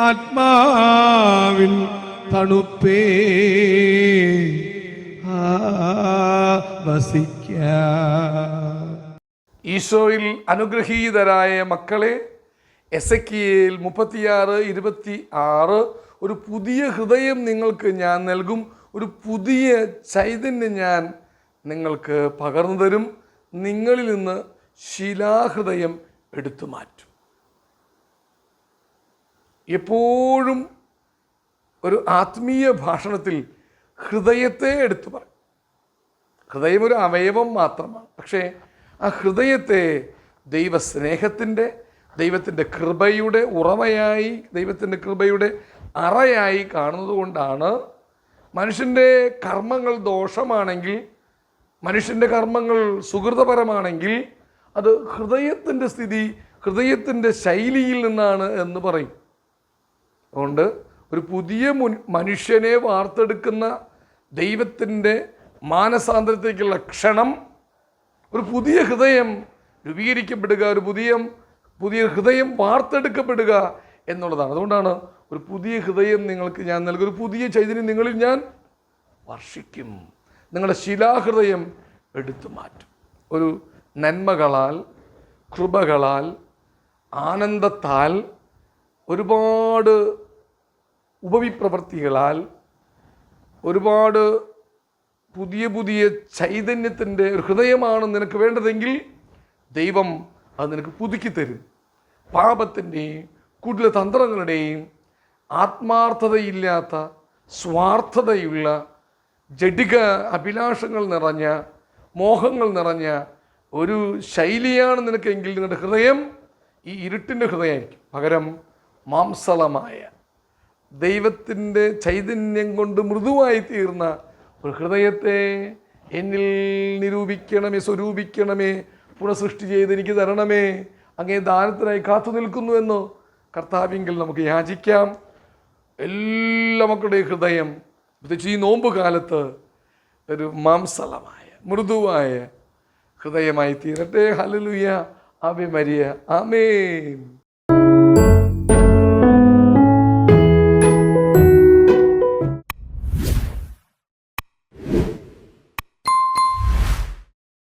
ആത്മാവിൻ തണുപ്പേ. വസിക്ക. ഈശോയിൽ അനുഗ്രഹീതരായ മക്കളെ എസ് എക്കിയിൽ മുപ്പത്തിയാറ് ഇരുപത്തി ആറ് ഒരു പുതിയ ഹൃദയം നിങ്ങൾക്ക് ഞാൻ നൽകും. ഒരു പുതിയ ചൈതന്യം ഞാൻ നിങ്ങൾക്ക് പകർന്നു തരും. നിങ്ങളിൽ നിന്ന് ശിലാഹൃദയം എടുത്തു മാറ്റും. എപ്പോഴും ഒരു ആത്മീയ ഭാഷണത്തിൽ ഹൃദയത്തെ എടുത്തു പറയും. ഹൃദയം ഒരു അവയവം മാത്രമാണ്. പക്ഷേ ആ ഹൃദയത്തെ ദൈവസ്നേഹത്തിന്റെ ദൈവത്തിന്റെ കൃപയുടെ ഉറവയായി ദൈവത്തിന്റെ കൃപയുടെ അറയായി കാണുന്നത് കൊണ്ടാണ് മനുഷ്യന്റെ കർമ്മങ്ങൾ ദോഷമാണെങ്കിൽ മനുഷ്യന്റെ കർമ്മങ്ങൾ സുഹൃതപരമാണെങ്കിൽ അത് ഹൃദയത്തിന്റെ സ്ഥിതി ഹൃദയത്തിന്റെ ശൈലിയിൽ നിന്നാണ് എന്ന് പറയും. അതുകൊണ്ട് ഒരു പുതിയ മനുഷ്യനെ വാർത്തെടുക്കുന്ന ദൈവത്തിന്റെ മാനസാന്തരത്തേക്കുള്ള ക്ഷണം ഒരു പുതിയ ഹൃദയം രൂപീകരിക്കപ്പെടുക ഒരു പുതിയ പുതിയ ഹൃദയം വാർത്തെടുക്കപ്പെടുക എന്നുള്ളതാണ്. അതുകൊണ്ടാണ് ഒരു പുതിയ ഹൃദയം നിങ്ങൾക്ക് ഞാൻ നൽകും ഒരു പുതിയ ചൈതന്യം നിങ്ങളിൽ ഞാൻ വർഷിക്കും. നിങ്ങളുടെ ശിലാഹൃദയം എടുത്തു മാറ്റും. ഒരു നന്മകളാൽ കൃപകളാൽ ആനന്ദത്താൽ ഒരുപാട് ഉപവിപ്രവർത്തികളാൽ ഒരുപാട് പുതിയ പുതിയ ചൈതന്യത്തിന്റെ ഹൃദയമാണ് നിനക്ക് വേണ്ടതെങ്കിൽ ദൈവം അത് നിനക്ക് പുതുക്കി തരും പാപത്തിന്റെയും കൂടുതൽ തന്ത്രങ്ങളുടെയും ആത്മാർത്ഥതയില്ലാത്ത സ്വാർത്ഥതയുള്ള ജഡിക അഭിലാഷങ്ങൾ നിറഞ്ഞ മോഹങ്ങൾ നിറഞ്ഞ ഒരു ശൈലിയാണ് നിനക്കെങ്കിൽ നിങ്ങളുടെ ഹൃദയം ഈ ഇരുട്ടിന്റെ ഹൃദയമായിരിക്കും. പകരം മാംസളമായ ദൈവത്തിന്റെ ചൈതന്യം കൊണ്ട് മൃദുവായി തീർന്ന ഒരു ഹൃദയത്തെ എന്നിൽ നിരൂപിക്കണമേ സ്വരൂപിക്കണമേ പുനഃസൃഷ്ടി ചെയ്ത് എനിക്ക് തരണമേ അങ്ങേ ദാനത്തിനായി കാത്തു നിൽക്കുന്നുവെന്ന് കർത്താവിങ്കിൽ നമുക്ക് യാചിക്കാം. എല്ലാ മക്കളുടെയും ഹൃദയം പ്രത്യേകിച്ച് ഈ നോമ്പ് കാലത്ത് ഒരു മാംസളമായ മൃദുവായ ഹൃദയമായി തീരട്ടെ. Hallelujah ave Maria.